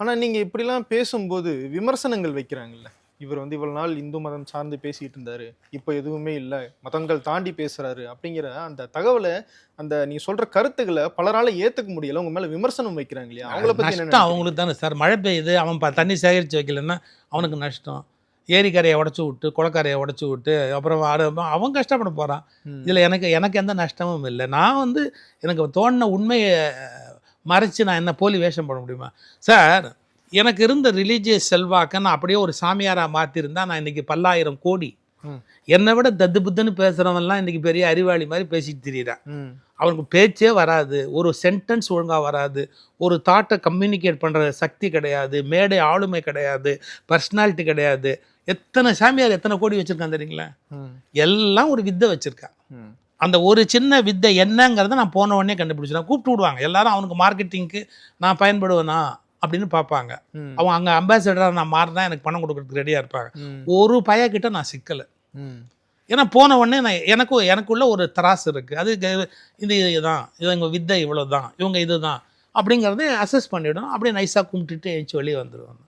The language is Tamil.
ஆனா நீங்க இப்படிலாம் பேசும்போது விமர்சனங்கள் வைக்கிறாங்கல்ல. இவர் வந்து இவ்வளவு நாள் இந்து மதம் சார்ந்து பேசிட்டு இருந்தாரு. இப்போ எதுவுமே இல்லை. மதங்கள் தாண்டி பேசுறாரு அப்படிங்கிற அந்த தகவலை அந்த நீ சொல்ற கருத்துக்களை பலரால ஏத்துக்க முடியல. உங்க மேல விமர்சனம் வைக்கிறாங்க இல்லையா? அவங்கள பத்தி? அவங்களுக்கு தானே சார். மழை பெய்யுது அவன் தண்ணி சேகரித்து வைக்கலன்னா அவனுக்கு நஷ்டம். ஏரிக்கரையை உடச்சி விட்டு குளக்கரையை உடச்சி விட்டு அப்புறம் அவன் கஷ்டப்பட போகிறான். இதில் எனக்கு எனக்கு எந்த நஷ்டமும் இல்லை. நான் வந்து எனக்கு தோணின உண்மையை மறைச்சு நான் என்ன போலி வேஷம் போட முடியுமா சார் எனக்கு இருந்த ரிலீஜியஸ் செல்வாக்கை நான் அப்படியே ஒரு சாமியாராக மாற்றிருந்தா நான் இன்னைக்கு பல்லாயிரம் கோடி. என்னை விட தத்து புத்துன்னு பேசுகிறவன்லாம் இன்னைக்கு பெரிய அறிவாளி மாதிரி பேசிட்டு திரியிறான். அவனுக்கு பேச்சே வராது ஒரு சென்டென்ஸ் ஒழுங்காக வராது ஒரு தாட்டை கம்யூனிகேட் பண்ணுற சக்தி கிடையாது மேடை ஆளுமை கிடையாது பர்சனாலிட்டி கிடையாது எத்தனை சாமியார் எத்தனை கோடி வச்சுருக்கான் தெரியுங்களா ம். எல்லாம் ஒரு வித்தை வச்சுருக்கான். அந்த ஒரு சின்ன வித்தை என்னங்கிறத நான் போன உடனே கண்டுபிடிச்சிடுவேன் கூப்பிட்டு விடுவாங்க. எல்லாரும் அவனுக்கு மார்க்கெட்டிங்க்கு நான் பயன்படுவேனா? அப்படின்னு பார்ப்பாங்க. அவன் அங்கே அம்பாசிடராக நான் மாறினா எனக்கு பணம் கொடுக்கறதுக்கு ரெடியாக இருப்பாங்க. ஒரு பையன்கிட்ட நான் சிக்கலை. ஏன்னா போன உடனே நான் எனக்கும் எனக்குள்ள ஒரு தராசு இருக்குது அது இது இதுதான் இது இவங்க வித்தை இவ்வளோ தான் இவங்க இதுதான். அப்படிங்கிறத அசஸ் பண்ணிவிடும் அப்படியே நைஸாக கும்பிட்டுட்டு எழுச்சி வெளியே வந்துடுவாங்க